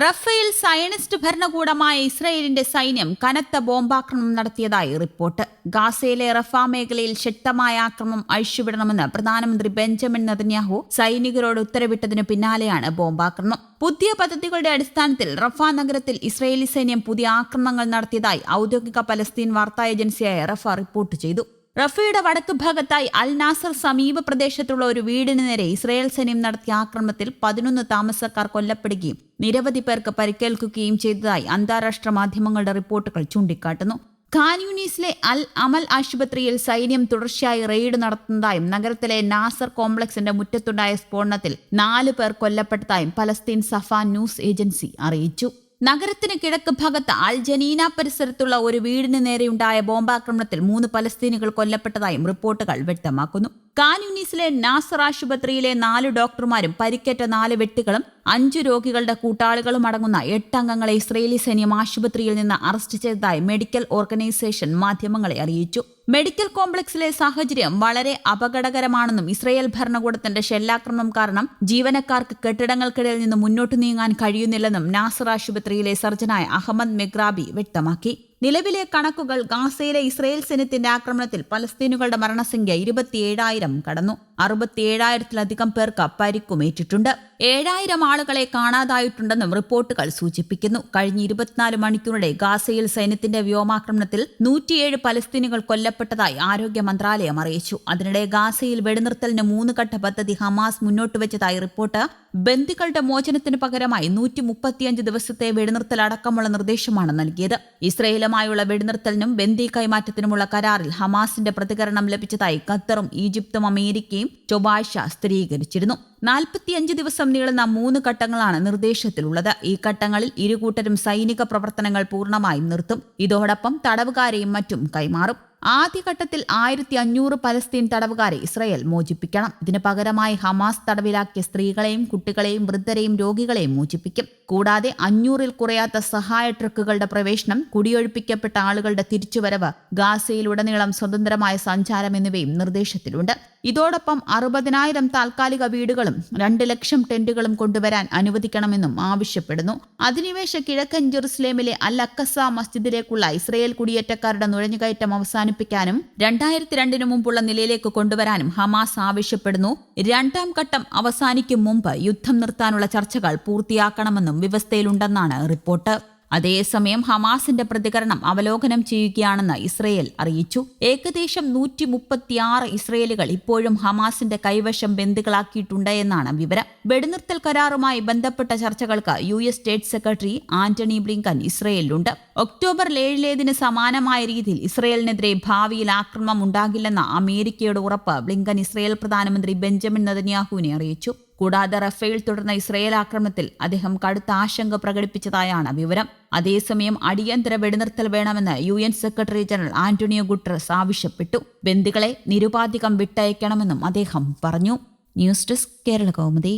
Rafale Zionist ഭരണകൂടമായ ഇസ്രയേലിന്റെ സൈന്യം കനത്ത ബോംബാക്രമണം നടത്തിയതായി റിപ്പോർട്ട്. ഗാസയിലെ റഫ മേഖലയിൽ ശക്തമായ ആക്രമണം അഴിച്ചുവിടണമെന്ന് പ്രധാനമന്ത്രി ബെഞ്ചമിൻ നതന്യാഹു സൈനികരോട് ഉത്തരവിട്ടതിനു പിന്നാലെയാണ് ബോംബാക്രമണം. പുതിയ പദ്ധതികളുടെ അടിസ്ഥാനത്തിൽ റഫ നഗരത്തിൽ ഇസ്രയേലി സൈന്യം പുതിയ ആക്രമണങ്ങൾ നടത്തിയതായി ഔദ്യോഗിക പലസ്തീൻ വാർത്താ ഏജൻസിയായ റഫ റിപ്പോർട്ട് ചെയ്തു. റഫയുടെ വടക്ക് ഭാഗത്തായി അൽ നാസർ സമീപ പ്രദേശത്തുള്ള ഒരു വീടിന് നേരെ ഇസ്രയേൽ സൈന്യം നടത്തിയ ആക്രമണത്തിൽ പതിനൊന്ന് താമസക്കാർ കൊല്ലപ്പെടുകയും നിരവധി പേർക്ക് പരിക്കേൽക്കുകയും ചെയ്തതായി അന്താരാഷ്ട്ര മാധ്യമങ്ങളുടെ റിപ്പോർട്ടുകൾ ചൂണ്ടിക്കാട്ടുന്നു. ഖാൻ യൂണീസിലെ അൽ അമൽ ആശുപത്രിയിൽ സൈന്യം തുടർച്ചയായി റെയ്ഡ് നടത്തുന്നതായും നഗരത്തിലെ നാസർ കോംപ്ലക്സിന്റെ മുറ്റത്തുണ്ടായ സ്ഫോടനത്തിൽ നാല് പേർ കൊല്ലപ്പെട്ടതായും പലസ്തീൻ സഫാൻ ന്യൂസ് ഏജൻസി അറിയിച്ചു. നഗരത്തിന് കിഴക്ക് ഭാഗത്ത് അൽ ജനീന പരിസരത്തുള്ള ഒരു വീടിന് നേരെയുണ്ടായ ബോംബാക്രമണത്തിൽ മൂന്ന് പലസ്തീനികൾ കൊല്ലപ്പെട്ടതായും റിപ്പോർട്ടുകൾ വ്യക്തമാക്കുന്നു. കാനുനീസിലെ നാസർ ആശുപത്രിയിലെ നാല് ഡോക്ടർമാരും പരിക്കേറ്റ നാല് വെട്ടുകളും അഞ്ചു രോഗികളുടെ കൂട്ടാളികളും അടങ്ങുന്ന എട്ടംഗങ്ങളെ ഇസ്രയേലി സൈന്യം ആശുപത്രിയിൽ നിന്ന് അറസ്റ്റ് ചെയ്തതായി മെഡിക്കൽ ഓർഗനൈസേഷൻ മാധ്യമങ്ങളെ അറിയിച്ചു. മെഡിക്കൽ കോംപ്ലക്സിലെ സാഹചര്യം വളരെ അപകടകരമാണെന്നും ഇസ്രയേൽ ഭരണകൂടത്തിന്റെ ഷെല്ലാക്രമണം കാരണം ജീവനക്കാർക്ക് കെട്ടിടങ്ങൾക്കിടയിൽ നിന്ന് മുന്നോട്ട് നീങ്ങാൻ കഴിയുന്നില്ലെന്നും നാസർ ആശുപത്രിയിലെ സർജനായ അഹമ്മദ് മെഗ്രാബി വ്യക്തമാക്കി. നിലവിലെ കണക്കുകൾ ഗാസയിലെ ഇസ്രയേൽ സൈന്യത്തിന്റെ ആക്രമണത്തിൽ പലസ്തീനുകളുടെ മരണസംഖ്യ ഇരുപത്തിയേഴായിരം കടന്നു. അറുപത്തിയേഴായിരത്തിലധികം പേർക്ക് പരിക്കുമേറ്റിട്ടുണ്ട് ഏഴായിരം ആളുകളെ കാണാതായിട്ടുണ്ടെന്നും റിപ്പോർട്ടുകൾ സൂചിപ്പിക്കുന്നു. കഴിഞ്ഞ ഇരുപത്തിനാല് മണിക്കൂറിടെ ഗാസയിൽ സൈന്യത്തിന്റെ വ്യോമാക്രമണത്തിൽ നൂറ്റിയേഴ് പലസ്തീനുകൾ കൊല്ലപ്പെട്ടതായി ആരോഗ്യ മന്ത്രാലയം അറിയിച്ചു. അതിനിടെ ഗാസയിൽ വെടിനിർത്തലിന് മൂന്ന് ഘട്ട പദ്ധതി ഹമാസ് മുന്നോട്ട് വെച്ചതായി റിപ്പോർട്ട് ബന്ദികളുടെ മോചനത്തിന് പകരമായി നൂറ്റി മുപ്പത്തിയഞ്ച് ദിവസത്തെ വെടിനിർത്തൽ അടക്കമുള്ള നിർദ്ദേശമാണ് നൽകിയത്. ഇസ്രയേലുമായുള്ള വെടിനിർത്തലിനും ബന്ദി കൈമാറ്റത്തിനുമുള്ള കരാറിൽ ഹമാസിന്റെ പ്രതികരണം ലഭിച്ചതായി ഖത്തറും ഈജിപ്തും അമേരിക്കയും ചൊവ്വാഴ്ച സ്ഥിരീകരിച്ചിരുന്നു. നാൽപ്പത്തിയഞ്ച് ദിവസം നീളുന്ന മൂന്ന് ഘട്ടങ്ങളാണ് നിർദ്ദേശത്തിലുള്ളത്. ഈ ഘട്ടങ്ങളിൽ ഇരുകൂട്ടരും സൈനിക പ്രവർത്തനങ്ങൾ പൂർണമായും നിർത്തും. ഇതോടൊപ്പം തടവുകാരെയും മറ്റും കൈമാറും. ആദ്യഘട്ടത്തിൽ ആയിരത്തി അഞ്ഞൂറ് പലസ്തീൻ തടവുകാരെ ഇസ്രയേൽ മോചിപ്പിക്കണം. ഇതിന് പകരമായി ഹമാസ് തടവിലാക്കിയ സ്ത്രീകളെയും കുട്ടികളെയും വൃദ്ധരെയും രോഗികളെയും മോചിപ്പിക്കും. കൂടാതെ അഞ്ഞൂറിൽ കുറയാത്ത സഹായ ട്രക്കുകളുടെ പ്രവേശനം കുടിയൊഴിപ്പിക്കപ്പെട്ട ആളുകളുടെ തിരിച്ചുവരവ് ഗാസയിലുടനീളം സ്വതന്ത്രമായ സഞ്ചാരം എന്നിവയും നിർദ്ദേശത്തിലുണ്ട്. ഇതോടൊപ്പം അറുപതിനായിരം താൽക്കാലിക വീടുകളും രണ്ട് ലക്ഷം ടെന്റുകളും കൊണ്ടുവരാൻ അനുവദിക്കണമെന്നും ആവശ്യപ്പെടുന്നു. അധിനിവേശ കിഴക്കൻ ജെറുസലേമിലെ അൽ അക്കസ മസ്ജിദിലേക്കുള്ള ഇസ്രയേൽ കുടിയേറ്റക്കാരുടെ നുഴഞ്ഞുകയറ്റം അവസാനിപ്പിക്കാനും രണ്ടായിരത്തി രണ്ടിനു മുമ്പുള്ള നിലയിലേക്ക് കൊണ്ടുവരാനും ഹമാസ് ആവശ്യപ്പെടുന്നു. രണ്ടാം ഘട്ടം അവസാനിക്കും മുമ്പ് യുദ്ധം നിർത്താനുള്ള ചർച്ചകൾ പൂർത്തിയാക്കണമെന്നും വ്യവസ്ഥയിലുണ്ടെന്നാണ് റിപ്പോർട്ട്. അതേസമയം ഹമാസിന്റെ പ്രതികരണം അവലോകനം ചെയ്യുകയാണെന്ന് ഇസ്രയേൽ അറിയിച്ചു. ഏകദേശം നൂറ്റി മുപ്പത്തിയാറ് ഇസ്രയേലുകൾ ഇപ്പോഴും ഹമാസിന്റെ കൈവശം ബന്ദികളാക്കിയിട്ടുണ്ട് എന്നാണ് വിവരം. വെടിനിർത്തൽ കരാറുമായി ബന്ധപ്പെട്ട ചർച്ചകൾക്ക് U S state secretary Antony Blinken ഇസ്രയേലിലുണ്ട്. October ഏഴിലേതിന് സമാനമായ രീതിയിൽ ഇസ്രയേലിനെതിരെ ഭാവിയിൽ ആക്രമണം ഉണ്ടാകില്ലെന്ന അമേരിക്കയുടെ ഉറപ്പ് ബ്ലിങ്കൻ ഇസ്രയേൽ പ്രധാനമന്ത്രി ബെഞ്ചമിൻ നദന്യാഹുവിനെ അറിയിച്ചു. കൂടാതെ റഫേൽ തുടർന്ന ഇസ്രയേൽ ആക്രമണത്തിൽ അദ്ദേഹം കടുത്ത ആശങ്ക പ്രകടിപ്പിച്ചതായാണ് വിവരം. അതേസമയം അടിയന്തര വെടിനിർത്തൽ വേണമെന്ന് U N secretary general Antonio Guterres ആവശ്യപ്പെട്ടു. ബന്ദികളെ നിരുപാധികം വിട്ടയക്കണമെന്നും അദ്ദേഹം പറഞ്ഞു. News desk Kerala Kaumudi.